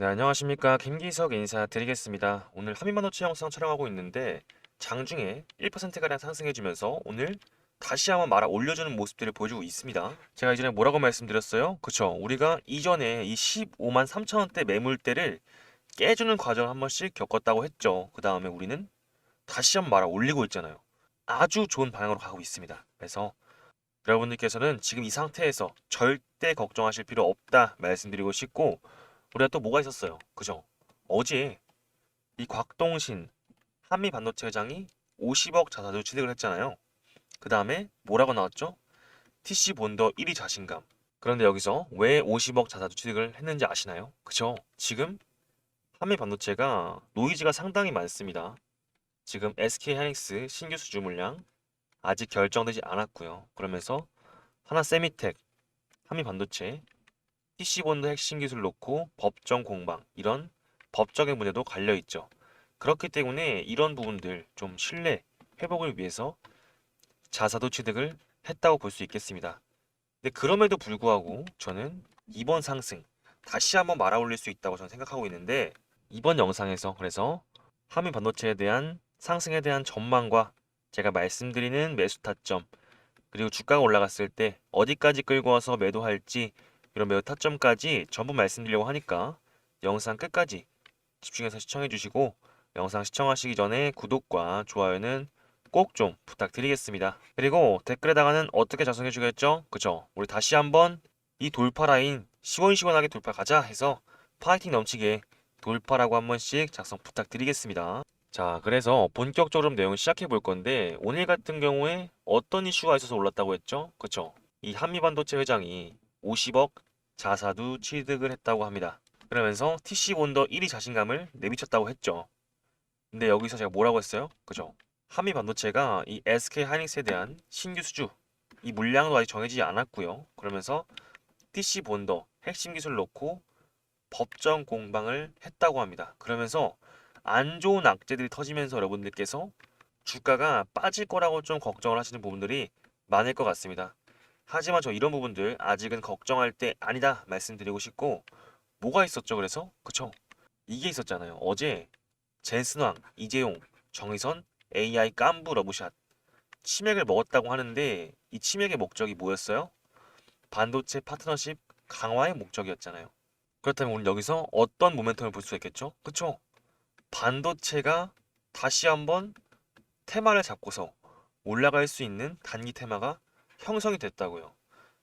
네, 안녕하십니까. 김기석 인사드리겠습니다. 오늘 한미반도체 영상 촬영하고 있는데 장중에 1%가량 상승해주면서 오늘 다시 한번 말아 올려주는 모습들을 보여주고 있습니다. 제가 이전에 뭐라고 말씀드렸어요? 그쵸. 우리가 이전에 이 15만 3천원대 매물대를 깨주는 과정을 한 번씩 겪었다고 했죠. 그 다음에 우리는 다시 한번 말아 올리고 있잖아요. 아주 좋은 방향으로 가고 있습니다. 그래서 여러분들께서는 지금 이 상태에서 절대 걱정하실 필요 없다 말씀드리고 싶고 우리가 또 뭐가 있었어요? 그죠? 어제 이 곽동신 한미 반도체 회장이 50억 자사주 취득을 했잖아요. 그 다음에 뭐라고 나왔죠? TC 본더 1위 자신감. 그런데 여기서 왜 50억 자사주 취득을 했는지 아시나요? 그죠? 지금 한미 반도체가 노이즈가 상당히 많습니다. 지금 SK 하이닉스 신규 수주 물량 아직 결정되지 않았고요. 그러면서 하나 세미텍, 한미 반도체, PC본드 핵심 기술 놓고 법정 공방 이런 법적인 문제도 갈려 있죠. 그렇기 때문에 이런 부분들 좀 신뢰 회복을 위해서 자사도 취득을 했다고 볼 수 있겠습니다. 근데 그럼에도 불구하고 저는 이번 상승 다시 한번 말아 올릴 수 있다고 저는 생각하고 있는데 이번 영상에서 그래서 한미 반도체에 대한 상승에 대한 전망과 제가 말씀드리는 매수 타점 그리고 주가가 올라갔을 때 어디까지 끌고 와서 매도할지 이런 매우 타점까지 전부 말씀드리려고 하니까 영상 끝까지 집중해서 시청해 주시고 영상 시청하시기 전에 구독과 좋아요는 꼭 좀 부탁드리겠습니다. 그리고 댓글에다가는 어떻게 작성해 주겠죠? 그죠? 우리 다시 한번 이 돌파 라인 시원시원하게 돌파 가자 해서 파이팅 넘치게 돌파라고 한 번씩 작성 부탁드리겠습니다. 자, 그래서 본격적으로 내용 시작해 볼 건데 오늘 같은 경우에 어떤 이슈가 있어서 올랐다고 했죠? 그쵸? 이 한미반도체 회장이 50억 자사도 취득을 했다고 합니다. 그러면서 TC 본더 1위 자신감을 내비쳤다고 했죠. 근데 여기서 제가 뭐라고 했어요? 그죠? 한미 반도체가 이 SK 하이닉스에 대한 신규 수주 이 물량도 아직 정해지지 않았고요. 그러면서 TC 본더 핵심 기술 놓고 법정 공방을 했다고 합니다. 그러면서 안 좋은 악재들이 터지면서 여러분들께서 주가가 빠질 거라고 좀 걱정을 하시는 부분들이 많을 것 같습니다. 하지만 저 이런 부분들 아직은 걱정할 때 아니다 말씀드리고 싶고 뭐가 있었죠 그래서? 그쵸? 이게 있었잖아요. 어제 젠스왕 이재용 정의선 AI 깐부 러브샷 치맥을 먹었다고 하는데 이 치맥의 목적이 뭐였어요? 반도체 파트너십 강화의 목적이었잖아요. 그렇다면 우리 여기서 어떤 모멘텀을 볼 수 있겠죠? 그쵸? 반도체가 다시 한번 테마를 잡고서 올라갈 수 있는 단기 테마가 형성이 됐다고요.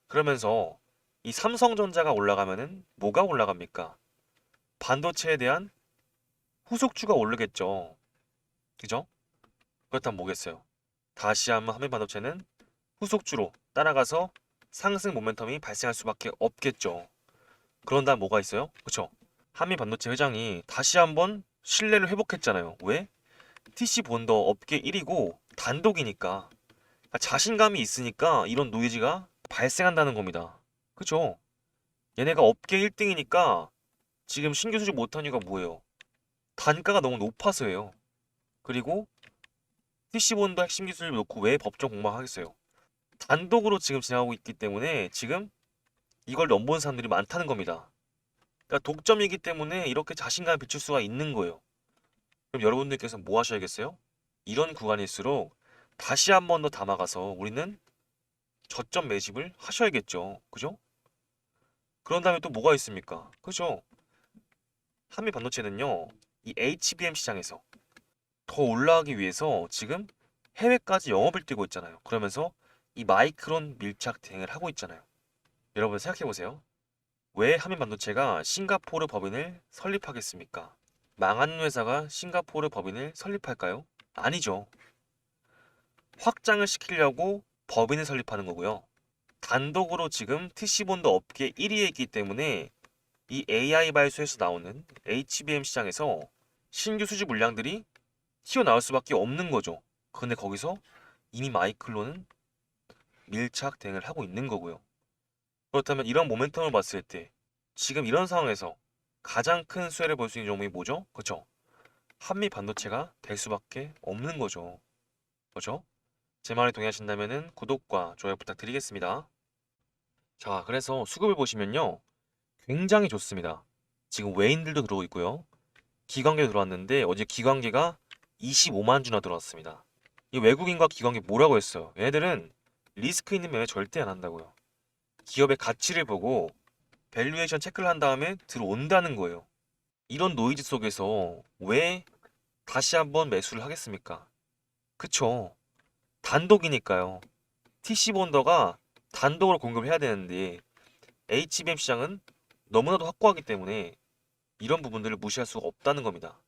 그러면서 이 삼성전자가 올라가면은 뭐가 올라갑니까? 반도체에 대한 후속주가 오르겠죠. 그죠? 그렇다면 뭐겠어요? 다시 한번 한미 반도체는 후속주로 따라가서 상승 모멘텀이 발생할 수밖에 없겠죠. 그런다면 뭐가 있어요? 그쵸? 한미 반도체 회장이 다시 한번 신뢰를 회복했잖아요. 왜? TC 본더 업계 1위고 단독이니까 그러니까 자신감이 있으니까 이런 노이즈가 발생한다는 겁니다. 그죠? 얘네가 업계 1등이니까 지금 신규 수주 못한 이유가 뭐예요? 단가가 너무 높아서예요. 그리고 PC본도 핵심 기술을 놓고 왜 법정 공방하겠어요? 단독으로 지금 진행하고 있기 때문에 지금 이걸 넘본 사람들이 많다는 겁니다. 그러니까 독점이기 때문에 이렇게 자신감을 비출 수가 있는 거예요. 그럼 여러분들께서 뭐 하셔야겠어요? 이런 구간일수록 다시 한 번 더 담아가서 우리는 저점 매집을 하셔야겠죠. 그죠? 그런 다음에 또 뭐가 있습니까? 그죠? 한미 반도체는요, 이 HBM 시장에서 더 올라가기 위해서 지금 해외까지 영업을 뛰고 있잖아요. 그러면서 이 마이크론 밀착 대행을 하고 있잖아요. 여러분 생각해 보세요. 왜 한미 반도체가 싱가포르 법인을 설립하겠습니까? 망한 회사가 싱가포르 법인을 설립할까요? 아니죠. 확장을 시키려고 법인을 설립하는 거고요. 단독으로 지금 TC본드 업계 1위에 있기 때문에 이 AI 발수에서 나오는 HBM 시장에서 신규 수주 물량들이 튀어나올 수밖에 없는 거죠. 근데 거기서 이미 마이클론은 밀착 대응을 하고 있는 거고요. 그렇다면 이런 모멘텀을 봤을 때 지금 이런 상황에서 가장 큰 수혜를 볼 수 있는 종목이 뭐죠? 그쵸? 한미 반도체가 될 수밖에 없는 거죠. 그죠? 제 말에 동의하신다면 구독과 좋아요 부탁드리겠습니다. 자, 그래서 수급을 보시면요. 굉장히 좋습니다. 지금 외인들도 들어오고 있고요. 기관계 들어왔는데 어제 기관계가 25만 주나 들어왔습니다. 이 외국인과 기관계 뭐라고 했어요? 얘네들은 리스크 있는 매매 절대 안 한다고요. 기업의 가치를 보고 밸류에이션 체크를 한 다음에 들어온다는 거예요. 이런 노이즈 속에서 왜 다시 한번 매수를 하겠습니까? 그쵸. 단독이니까요. TC 본더가 단독으로 공급을 해야 되는데 HBM 시장은 너무나도 확고하기 때문에 이런 부분들을 무시할 수가 없다는 겁니다.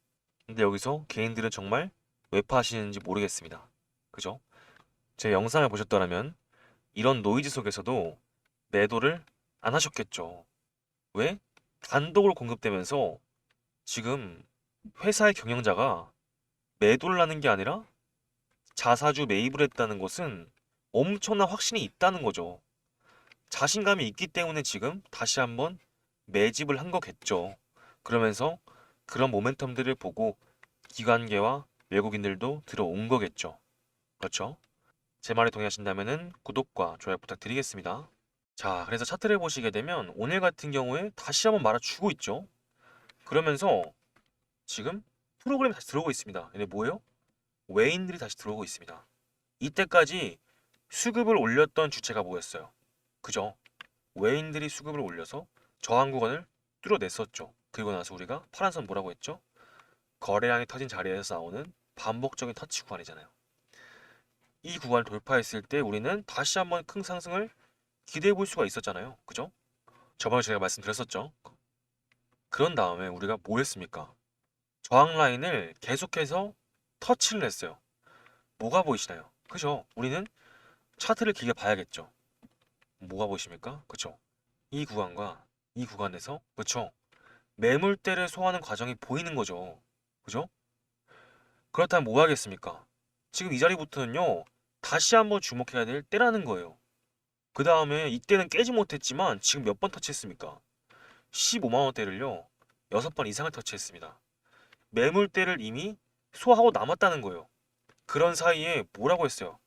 근데 여기서 개인들은 정말 왜 파시는지 모르겠습니다. 그죠? 제 영상을 보셨더라면 이런 노이즈 속에서도 매도를 안 하셨겠죠. 왜? 단독으로 공급되면서 지금 회사의 경영자가 매도를 하는 게 아니라 자사주 매입을 했다는 것은 엄청난 확신이 있다는 거죠. 자신감이 있기 때문에 지금 다시 한번 매집을 한 거겠죠. 그러면서 그런 모멘텀들을 보고 기관계와 외국인들도 들어온 거겠죠. 그렇죠? 제 말에 동의하신다면 구독과 좋아요 부탁드리겠습니다. 자, 그래서 차트를 보시게 되면 오늘 같은 경우에 다시 한번 말아주고 있죠. 그러면서 지금 프로그램이 다시 들어오고 있습니다. 얘네 뭐예요? 외인들이 다시 들어오고 있습니다. 이때까지 수급을 올렸던 주체가 뭐였어요? 그죠? 외인들이 수급을 올려서 저항 구간을 뚫어냈었죠. 그리고 나서 우리가 파란선 뭐라고 했죠? 거래량이 터진 자리에서 나오는 반복적인 터치 구간이잖아요. 이 구간을 돌파했을 때 우리는 다시 한번 큰 상승을 기대해 볼 수가 있었잖아요. 그죠? 저번에 제가 말씀드렸었죠. 그런 다음에 우리가 뭐 했습니까? 저항 라인을 계속해서 터치를 했어요. 뭐가 보이시나요? 그죠? 우리는 차트를 길게 봐야겠죠. 뭐가 보이십니까? 그쵸? 이 구간과 이 구간에서 그쵸? 매물대를 소화하는 과정이 보이는 거죠. 그죠? 그렇다면 뭐 하겠습니까? 지금 이 자리부터는요, 다시 한번 주목해야 될 때라는 거예요. 그 다음에 이때는 깨지 못했지만 지금 몇 번 터치했습니까? 15만원대를요, 6번 이상을 터치했습니다. 매물대를 이미 소화하고 남았다는 거예요. 그런 사이에 뭐라고 했어요?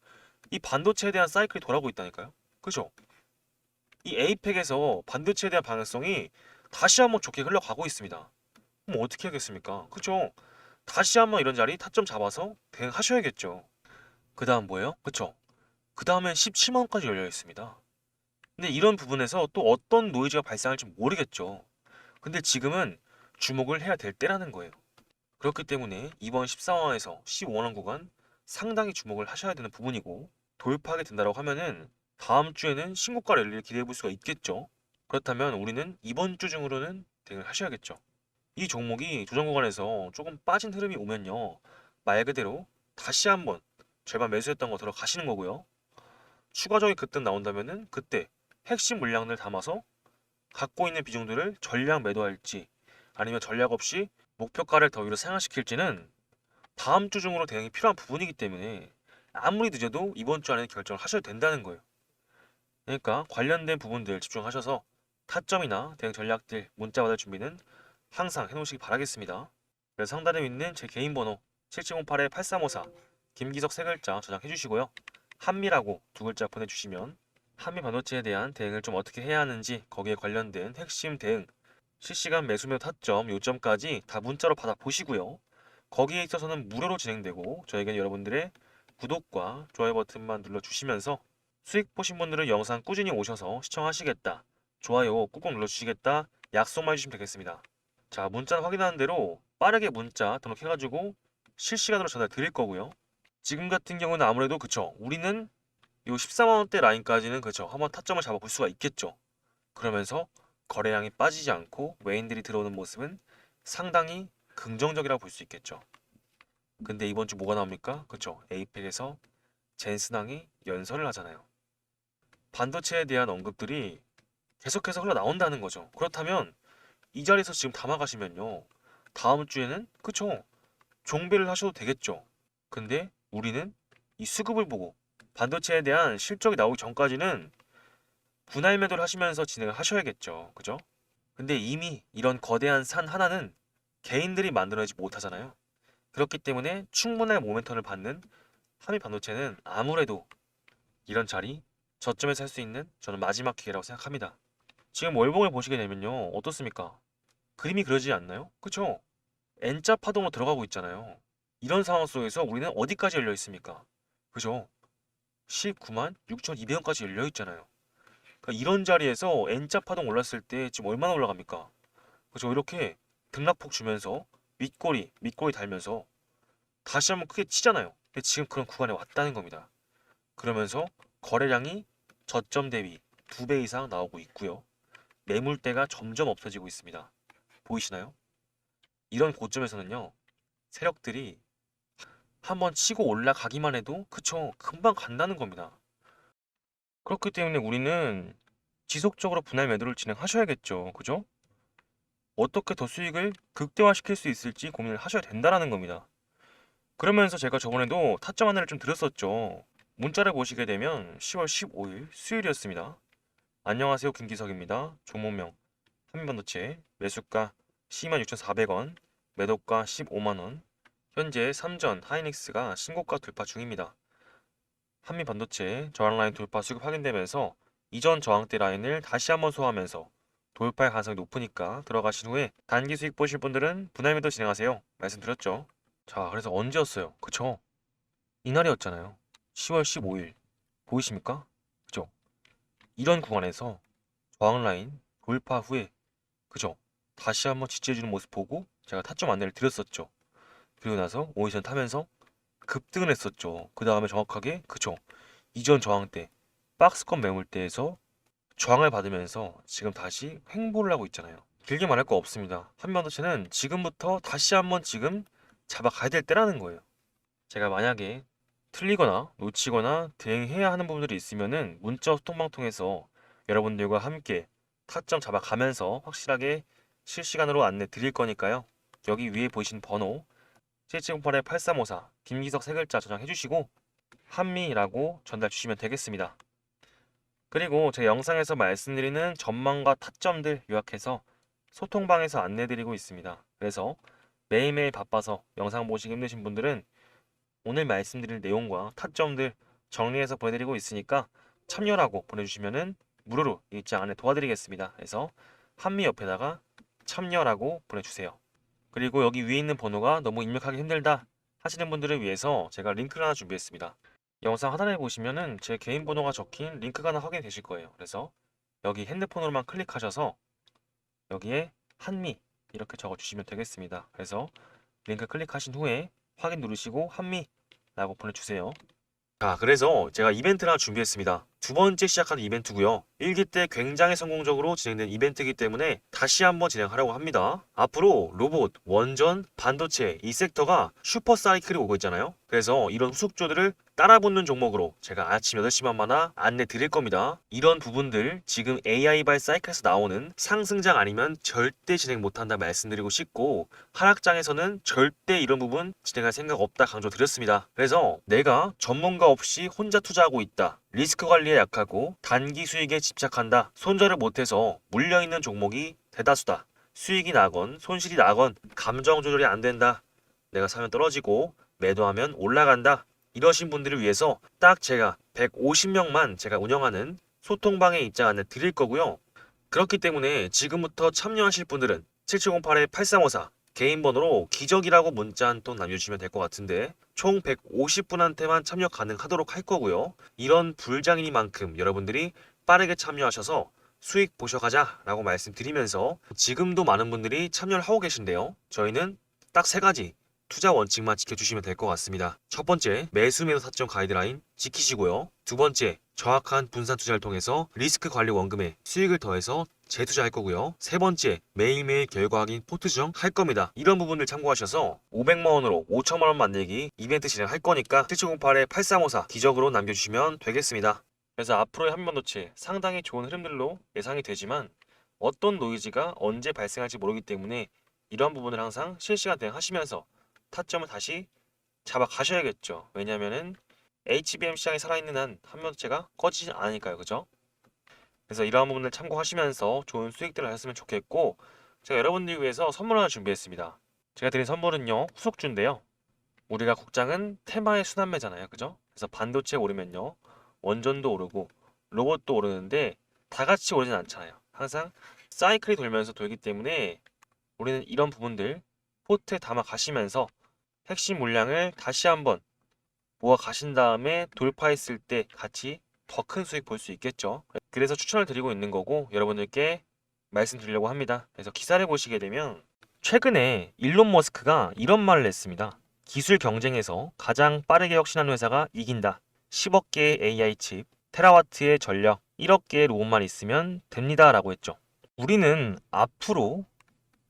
이 반도체에 대한 사이클이 돌아오고 있다니까요. 그죠? 이 에이펙에서 반도체에 대한 방향성이 다시 한번 좋게 흘러가고 있습니다. 그럼 어떻게 하겠습니까? 그죠? 다시 한번 이런 자리 타점 잡아서 대응하셔야겠죠. 그 다음 뭐예요? 그쵸? 그 다음엔 17만원까지 열려 있습니다. 근데 이런 부분에서 또 어떤 노이즈가 발생할지 모르겠죠. 근데 지금은 주목을 해야 될 때라는 거예요. 그렇기 때문에 이번 14원에서 15원원 구간 상당히 주목을 하셔야 되는 부분이고 돌파하게 된다고 하면은 다음 주에는 신고가 랠리를 기대해 볼 수가 있겠죠. 그렇다면 우리는 이번 주 중으로는 대응을 하셔야겠죠. 이 종목이 조정 구간에서 조금 빠진 흐름이 오면요. 말 그대로 다시 한번 절반 매수했던 거 들어가시는 거고요. 추가적인 급등 나온다면은 그때 핵심 물량을 담아서 갖고 있는 비중들을 전량 매도할지 아니면 전략 없이 목표가를 더 위로 상향시킬지는 다음 주 중으로 대응이 필요한 부분이기 때문에 아무리 늦어도 이번 주 안에 결정을 하셔야 된다는 거예요. 그러니까 관련된 부분들 집중하셔서 타점이나 대응 전략들 문자 받을 준비는 항상 해놓으시기 바라겠습니다. 그래서 상단에 있는 제 개인 번호 7708-8354 김기석 세 글자 저장해 주시고요. 한미라고 두 글자 보내주시면 한미 반도체에 대한 대응을 좀 어떻게 해야 하는지 거기에 관련된 핵심 대응 실시간 매수매 타점 요점까지 다 문자로 받아 보시고요. 거기에 있어서는 무료로 진행되고 저에게는 여러분들의 구독과 좋아요 버튼만 눌러주시면서 수익 보신 분들은 영상 꾸준히 오셔서 시청하시겠다. 좋아요 꾹꾹 눌러주시겠다. 약속만 해주시면 되겠습니다. 자 문자 확인하는 대로 빠르게 문자 등록해가지고 실시간으로 전달 드릴 거고요. 지금 같은 경우는 아무래도 그쵸. 우리는 요 14만원대 라인까지는 그쵸. 한번 타점을 잡아볼 수가 있겠죠. 그러면서 거래량이 빠지지 않고 외인들이 들어오는 모습은 상당히 긍정적이라고 볼 수 있겠죠. 근데 이번 주 뭐가 나옵니까? 그쵸. 에이펙에서 젠스낭이 연설을 하잖아요. 반도체에 대한 언급들이 계속해서 흘러나온다는 거죠. 그렇다면 이 자리에서 지금 담아가시면요. 다음 주에는 그쵸. 종배를 하셔도 되겠죠. 근데 우리는 이 수급을 보고 반도체에 대한 실적이 나오기 전까지는 분할 매도를 하시면서 진행을 하셔야겠죠. 그죠? 근데 이미 이런 거대한 산 하나는 개인들이 만들어내지 못하잖아요. 그렇기 때문에 충분한 모멘텀을 받는 한미 반도체는 아무래도 이런 자리 저점에서 할 수 있는 저는 마지막 기회라고 생각합니다. 지금 월봉을 보시게 되면요. 어떻습니까? 그림이 그려지지 않나요? 그쵸? N자 파동으로 들어가고 있잖아요. 이런 상황 속에서 우리는 어디까지 열려 있습니까? 그죠? 19만 6,200원까지 열려 있잖아요. 그러니까 이런 자리에서 N자 파동 올랐을 때 지금 얼마나 올라갑니까? 그죠? 이렇게 등락폭 주면서 밑꼬리, 밑꼬리 달면서 다시 한번 크게 치잖아요. 근데 지금 그런 구간에 왔다는 겁니다. 그러면서 거래량이 저점 대비 두 배 이상 나오고 있고요. 매물대가 점점 없어지고 있습니다. 보이시나요? 이런 고점에서는요. 세력들이 한번 치고 올라가기만 해도 그쵸 금방 간다는 겁니다. 그렇기 때문에 우리는 지속적으로 분할 매도를 진행하셔야겠죠. 그죠? 어떻게 더 수익을 극대화시킬 수 있을지 고민을 하셔야 된다는 겁니다. 그러면서 제가 저번에도 타점 하나를 좀 드렸었죠. 문자를 보시게 되면 10월 15일 수요일이었습니다. 안녕하세요 김기석입니다. 종목명 한민반도체 매수가 126,400원 매도가 15만원 현재 3전 하이닉스가 신고가 돌파 중입니다. 한미 반도체 저항 라인 돌파 수급 확인되면서 이전 저항대 라인을 다시 한번 소화하면서 돌파의 가능성이 높으니까 들어가신 후에 단기 수익 보실 분들은 분할 매도 진행하세요. 말씀드렸죠. 자, 그래서 언제였어요? 그쵸? 이날이었잖아요. 10월 15일. 보이십니까? 그죠? 이런 구간에서 저항 라인 돌파 후에 그죠? 다시 한번 지지해주는 모습 보고 제가 타점 안내를 드렸었죠. 그리고 나서 오이션 타면서 급등을 했었죠. 그 다음에 정확하게 그쵸 이전 저항대 박스권 매물대에서 저항을 받으면서 지금 다시 횡보를 하고 있잖아요. 길게 말할 거 없습니다. 한반도체는 지금부터 다시 한번 지금 잡아가야 될 때라는 거예요. 제가 만약에 틀리거나 놓치거나 대응해야 하는 부분들이 있으면은 문자 소통방 통해서 여러분들과 함께 타점 잡아가면서 확실하게 실시간으로 안내 드릴 거니까요. 여기 위에 보이신 번호 7708에 8354 김기석 세 글자 저장해 주시고 한미라고 전달 주시면 되겠습니다. 그리고 제 영상에서 말씀드리는 전망과 타점들 요약해서 소통방에서 안내 드리고 있습니다. 그래서 매일매일 바빠서 영상 보시기 힘드신 분들은 오늘 말씀드릴 내용과 타점들 정리해서 보내드리고 있으니까 참여라고 보내주시면은 무료로 일정 안에 도와드리겠습니다. 그래서 한미 옆에다가 참여라고 보내주세요. 그리고 여기 위에 있는 번호가 너무 입력하기 힘들다 하시는 분들을 위해서 제가 링크를 하나 준비했습니다. 영상 하단에 보시면은 제 개인 번호가 적힌 링크가 하나 확인이 되실 거예요. 그래서 여기 핸드폰으로만 클릭하셔서 여기에 한미 이렇게 적어 주시면 되겠습니다. 그래서 링크 클릭하신 후에 확인 누르시고 한미라고 보내주세요. 자, 그래서 제가 이벤트를 하나 준비했습니다. 두 번째 시작하는 이벤트고요. 1기 때 굉장히 성공적으로 진행된 이벤트이기 때문에 다시 한번 진행하려고 합니다. 앞으로 로봇, 원전, 반도체 이 섹터가 슈퍼 사이클이 오고 있잖아요. 그래서 이런 후속조들을 따라붙는 종목으로 제가 아침 8시만 마다 안내 드릴 겁니다. 이런 부분들 지금 AI발 사이클에서 나오는 상승장 아니면 절대 진행 못한다 말씀드리고 싶고 하락장에서는 절대 이런 부분 진행할 생각 없다 강조 드렸습니다. 그래서 내가 전문가 없이 혼자 투자하고 있다. 리스크 관리에 약하고 단기 수익에 집착한다. 손절을 못해서 물려있는 종목이 대다수다. 수익이 나건 손실이 나건 감정 조절이 안 된다. 내가 사면 떨어지고 매도하면 올라간다. 이러신 분들을 위해서 딱 제가 150명만 제가 운영하는 소통방에 입장 안내 드릴 거고요. 그렇기 때문에 지금부터 참여하실 분들은 7708-8354 개인 번호로 기적이라고 문자 한 통 남겨주시면 될 것 같은데 총 150분한테만 참여 가능하도록 할 거고요. 이런 불장이니만큼 여러분들이 빠르게 참여하셔서 수익 보셔가자 라고 말씀드리면서 지금도 많은 분들이 참여를 하고 계신데요. 저희는 딱 세 가지 투자 원칙만 지켜주시면 될 것 같습니다. 첫 번째, 매수 매도 타점 가이드라인 지키시고요. 두 번째, 정확한 분산 투자를 통해서 리스크 관리 원금에 수익을 더해서 재투자할 거고요. 세 번째, 매일매일 결과 확인 포트 조정 할 겁니다. 이런 부분을 참고하셔서 500만 원으로 5천만 원 만들기 이벤트 진행할 거니까 7708에 8354 기적으로 남겨주시면 되겠습니다. 그래서 앞으로의 한반도체 상당히 좋은 흐름들로 예상이 되지만 어떤 노이즈가 언제 발생할지 모르기 때문에 이러한 부분을 항상 실시간 대응하시면서 타점을 다시 잡아 가셔야겠죠. 왜냐면은 HBM 시장이 살아있는 한 한반도체가 꺼지지 않으니까요. 그죠? 그래서 이러한 부분을 참고하시면서 좋은 수익들을 하셨으면 좋겠고 제가 여러분들 위해서 선물 하나 준비했습니다. 제가 드린 선물은요. 후속주인데요. 우리가 국장은 테마의 순환매잖아요. 그죠? 그래서 반도체 오르면요. 원전도 오르고 로봇도 오르는데 다 같이 오르진 않잖아요. 항상 사이클이 돌면서 돌기 때문에 우리는 이런 부분들 포트에 담아 가시면서 핵심 물량을 다시 한번 모아 가신 다음에 돌파했을 때 같이 더 큰 수익 볼 수 있겠죠. 그래서 추천을 드리고 있는 거고 여러분들께 말씀드리려고 합니다. 그래서 기사를 보시게 되면 최근에 일론 머스크가 이런 말을 했습니다. 기술 경쟁에서 가장 빠르게 혁신하는 회사가 이긴다. 10억 개의 AI 칩, 테라와트의 전력, 1억 개의 로봇만 있으면 됩니다. 라고 했죠. 우리는 앞으로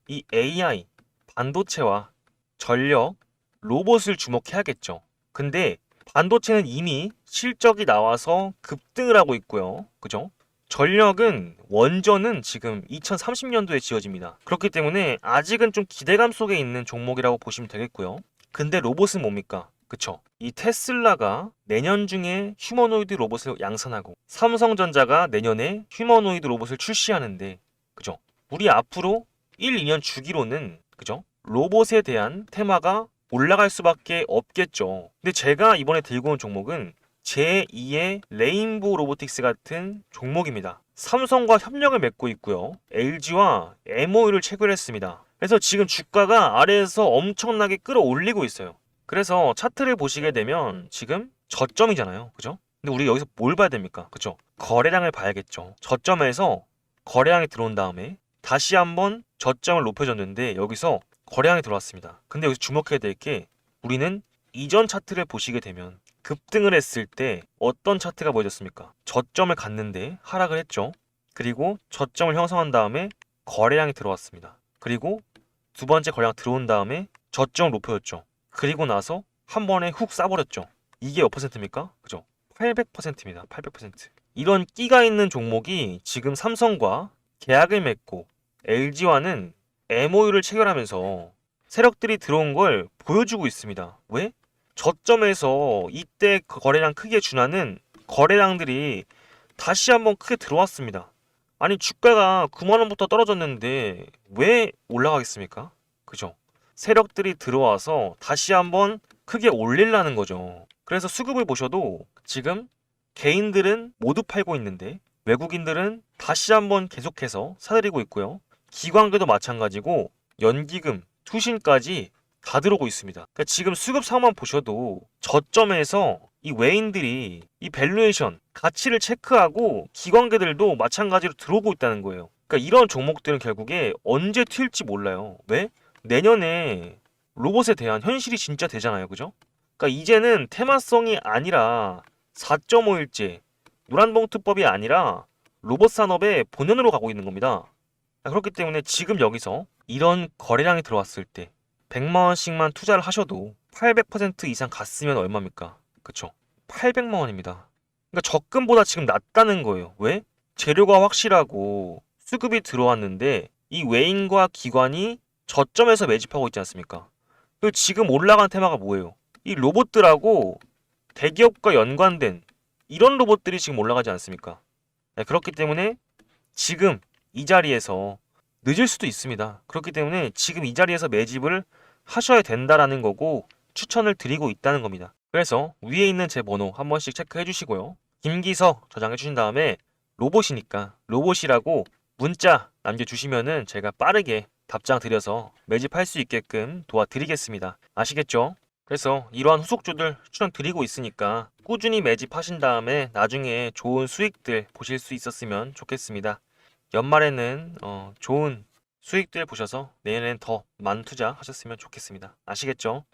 이 AI, 반도체와 전력, 로봇을 주목해야겠죠. 근데 반도체는 이미 실적이 나와서 급등을 하고 있고요. 그죠? 전력은 원전은 지금 2030년도에 지어집니다. 그렇기 때문에 아직은 좀 기대감 속에 있는 종목이라고 보시면 되겠고요. 근데 로봇은 뭡니까? 그쵸? 이 테슬라가 내년 중에 휴머노이드 로봇을 양산하고 삼성전자가 내년에 휴머노이드 로봇을 출시하는데 그죠? 우리 앞으로 1, 2년 주기로는 그죠? 로봇에 대한 테마가 올라갈 수밖에 없겠죠. 근데 제가 이번에 들고 온 종목은 제2의 레인보우 로보틱스 같은 종목입니다. 삼성과 협력을 맺고 있고요. LG와 MOU를 체결했습니다. 그래서 지금 주가가 아래에서 엄청나게 끌어올리고 있어요. 그래서 차트를 보시게 되면 지금 저점이잖아요. 그죠? 근데 우리 여기서 뭘 봐야 됩니까? 그죠? 거래량을 봐야겠죠. 저점에서 거래량이 들어온 다음에 다시 한번 저점을 높여줬는데 여기서 거래량이 들어왔습니다. 근데 여기서 주목해야 될 게 우리는 이전 차트를 보시게 되면 급등을 했을 때 어떤 차트가 보여졌습니까? 저점을 갔는데 하락을 했죠. 그리고 저점을 형성한 다음에 거래량이 들어왔습니다. 그리고 두 번째 거래량 들어온 다음에 저점을 높여줬죠. 그리고 나서 한 번에 훅 싸버렸죠. 이게 몇 퍼센트입니까? 그죠? 800%입니다. 800%. 이런 끼가 있는 종목이 지금 삼성과 계약을 맺고 LG와는 MOU를 체결하면서 세력들이 들어온 걸 보여주고 있습니다. 왜? 저점에서 이때 그 거래량 크게 준하는 거래량들이 다시 한번 크게 들어왔습니다. 아니 주가가 9만 원부터 떨어졌는데 왜 올라가겠습니까? 그죠? 세력들이 들어와서 다시 한번 크게 올리려는 거죠. 그래서 수급을 보셔도 지금 개인들은 모두 팔고 있는데 외국인들은 다시 한번 계속해서 사들이고 있고요. 기관계도 마찬가지고 연기금, 투신까지 다 들어오고 있습니다. 그러니까 지금 수급 상황만 보셔도 저점에서 이 외인들이 이 밸류에이션 가치를 체크하고 기관계들도 마찬가지로 들어오고 있다는 거예요. 그러니까 이런 종목들은 결국에 언제 튈지 몰라요. 왜? 내년에 로봇에 대한 현실이 진짜 되잖아요. 그죠? 그러니까 이제는 테마성이 아니라 4.5일제 노란봉투법이 아니라 로봇 산업의 본연으로 가고 있는 겁니다. 그렇기 때문에 지금 여기서 이런 거래량이 들어왔을 때 100만 원씩만 투자를 하셔도 800% 이상 갔으면 얼마입니까? 그쵸? 800만 원입니다. 그러니까 적금보다 지금 낫다는 거예요. 왜? 재료가 확실하고 수급이 들어왔는데 이 외인과 기관이 저점에서 매집하고 있지 않습니까? 그리고 지금 올라간 테마가 뭐예요? 이 로봇들하고 대기업과 연관된 이런 로봇들이 지금 올라가지 않습니까? 네, 그렇기 때문에 지금 이 자리에서 늦을 수도 있습니다. 그렇기 때문에 지금 이 자리에서 매집을 하셔야 된다라는 거고 추천을 드리고 있다는 겁니다. 그래서 위에 있는 제 번호 한 번씩 체크해 주시고요. 김기석 저장해 주신 다음에 로봇이니까 로봇이라고 문자 남겨주시면은 제가 빠르게 답장 드려서 매집할 수 있게끔 도와드리겠습니다. 아시겠죠? 그래서 이러한 후속주들 추천 드리고 있으니까 꾸준히 매집하신 다음에 나중에 좋은 수익들 보실 수 있었으면 좋겠습니다. 연말에는 어, 좋은 수익들 보셔서 내년엔 더 많은 투자 하셨으면 좋겠습니다. 아시겠죠?